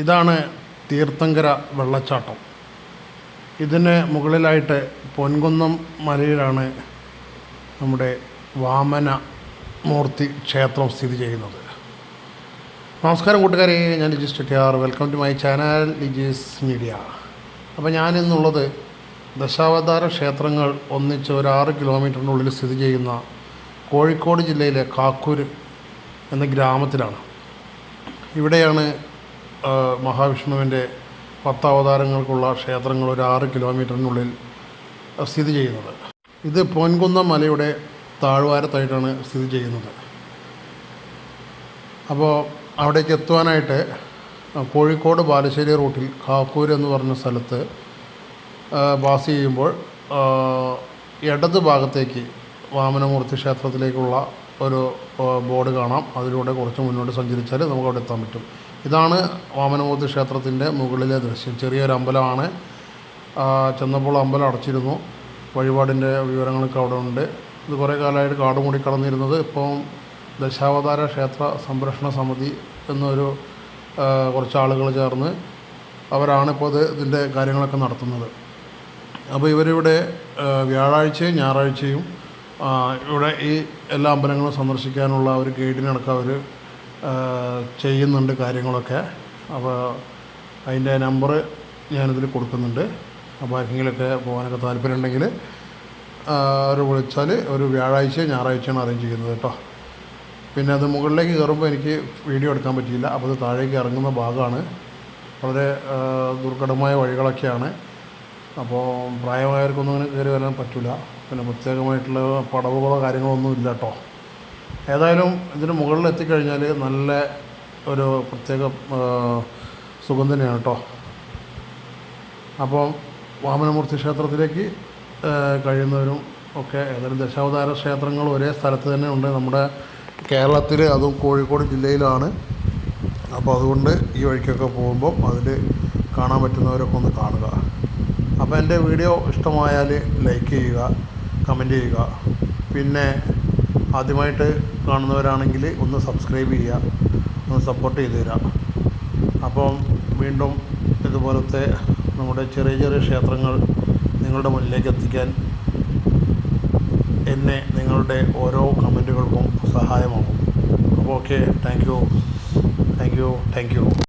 ഇതാണ് തീർത്ഥങ്കര വെള്ളച്ചാട്ടം. ഇതിന് മുകളിലായിട്ട് പൊൻകുന്നം മലയിലാണ് നമ്മുടെ വാമന മൂർത്തി ക്ഷേത്രം സ്ഥിതി ചെയ്യുന്നത്. നമസ്കാരം കൂട്ടുകാരെ ഞാൻ Lijis Chettiyar. Welcome to my channel Lijis Media അപ്പോൾ ഞാനിന്നുള്ളത് ദശാവതാര ക്ഷേത്രങ്ങൾ ഒന്നിച്ച് ഒരു ആറ് കിലോമീറ്ററിനുള്ളിൽ സ്ഥിതി ചെയ്യുന്ന കോഴിക്കോട് ജില്ലയിലെ കാക്കൂർ എന്ന ഗ്രാമത്തിലാണ്. ഇവിടെയാണ് മഹാവിഷ്ണുവിന്റെ പത്താവതാരങ്ങൾക്കുള്ള ക്ഷേത്രങ്ങൾ ഒരു ആറ് കിലോമീറ്ററിനുള്ളിൽ സ്ഥിതി ചെയ്യുന്നത്. ഇത് പൊൻകുന്നം മലയുടെ താഴ്വാരത്തായിട്ടാണ് സ്ഥിതി ചെയ്യുന്നത്. അപ്പോൾ അവിടേക്ക് എത്തുവാനായിട്ട് കോഴിക്കോട് ബാലുശ്ശേരി റൂട്ടിൽ കാക്കൂർ എന്ന് പറഞ്ഞ സ്ഥലത്ത് പാസ് ചെയ്യുമ്പോൾ ഇടത് ഭാഗത്തേക്ക് വാമനമൂർത്തി ക്ഷേത്രത്തിലേക്കുള്ള ഒരു ബോർഡ് കാണാം. അതിലൂടെ കുറച്ച് മുന്നോട്ട് സഞ്ചരിച്ചാൽ നമുക്ക് അവിടെ എത്താൻ പറ്റും. ഇതാണ് വാമനമൂർത്തി ക്ഷേത്രത്തിന്റെ മുകളിലെ ദൃശ്യം. ചെറിയൊരു അമ്പലമാണ്. ചെന്നപ്പോൾ അമ്പലം അടച്ചിരുന്നു. വഴിപാടിന്റെ വിവരങ്ങളൊക്കെ അവിടെ ഉണ്ട്. ഇത് കുറേ കാലമായിട്ട് കാട് മൂടി കടന്നിരുന്നത്. ഇപ്പം ദശാവതാര ക്ഷേത്ര സംരക്ഷണ സമിതി എന്നൊരു കുറച്ച് ആളുകൾ ചേർന്ന് അവരാണ് ഇപ്പോൾ ഇത് ഇതിന്റെ കാര്യങ്ങളൊക്കെ നടത്തുന്നത്. അപ്പോൾ ഇവരിവിടെ വ്യാഴാഴ്ചയും ഞായറാഴ്ചയും ഇവിടെ ഈ എല്ലാ അമ്പലങ്ങളും സന്ദർശിക്കാനുള്ള ഒരു ഗൈഡിനടക്കം അവർ ചെയ്യുന്നുണ്ട് കാര്യങ്ങളൊക്കെ. അപ്പോൾ അതിന്റെ നമ്പർ ഞാനിതിൽ കൊടുക്കുന്നുണ്ട്. അപ്പോൾ ആർക്കെങ്കിലൊക്കെ പോകാനൊക്കെ താല്പര്യമുണ്ടെങ്കിൽ അവർ വിളിച്ചാൽ ഒരു വ്യാഴാഴ്ച ഞായറാഴ്ചയാണ് അറേഞ്ച് ചെയ്യുന്നത് കേട്ടോ. പിന്നെ അത് മുകളിലേക്ക് കയറുമ്പോൾ എനിക്ക് വീഡിയോ എടുക്കാൻ പറ്റിയില്ല. അപ്പോൾ അത് താഴേക്ക് ഇറങ്ങുന്ന ഭാഗമാണ്. വളരെ ദുർഘടമായ വഴികളൊക്കെയാണ്. അപ്പോൾ പ്രായമായവർക്കൊന്നും അങ്ങനെ കയറി വരാൻ പറ്റില്ല പിന്നെ പ്രത്യേകമായിട്ടുള്ള പടവുകളോ കാര്യങ്ങളോ ഒന്നും ഇല്ല കേട്ടോ. ഏതായാലും ഇതിന് മുകളിൽ എത്തിക്കഴിഞ്ഞാൽ നല്ല ഒരു പ്രത്യേക സുഖം തന്നെയാണ് കേട്ടോ. അപ്പം വാമനമൂർത്തി ക്ഷേത്രത്തിലേക്ക് കഴിയുന്നവരും ഒക്കെ ഏതായാലും ദശാവതാര ക്ഷേത്രങ്ങൾ ഒരേ സ്ഥലത്ത് തന്നെ ഉണ്ട്. നമ്മുടെ കേരളത്തിൽ അതും കോഴിക്കോട് ജില്ലയിലാണ്. അപ്പോൾ അതുകൊണ്ട് ഈ വഴിക്കൊക്കെ പോകുമ്പം അതിൽ കാണാൻ പറ്റുന്നവരൊക്കെ ഒന്ന് കാണുക. അപ്പോൾ എന്റെ വീഡിയോ ഇഷ്ടമായാൽ ലൈക്ക് ചെയ്യുക. കമന്റ് ചെയ്യുക. പിന്നെ ആദ്യമായിട്ട് കാണുന്നവരാണെങ്കിൽ ഒന്ന് സബ്സ്ക്രൈബ് ചെയ്യുക. ഒന്ന് സപ്പോർട്ട് ചെയ്ത് തരാം. അപ്പം വീണ്ടും ഇതുപോലത്തെ നമ്മുടെ ചെറിയ ചെറിയ ക്ഷേത്രങ്ങൾ നിങ്ങളുടെ മുന്നിലേക്ക് എത്തിക്കാൻ എന്നെ നിങ്ങളുടെ ഓരോ കമന്റുകൾക്കും സഹായമാകും. അപ്പോൾ okay thank you thank you thank you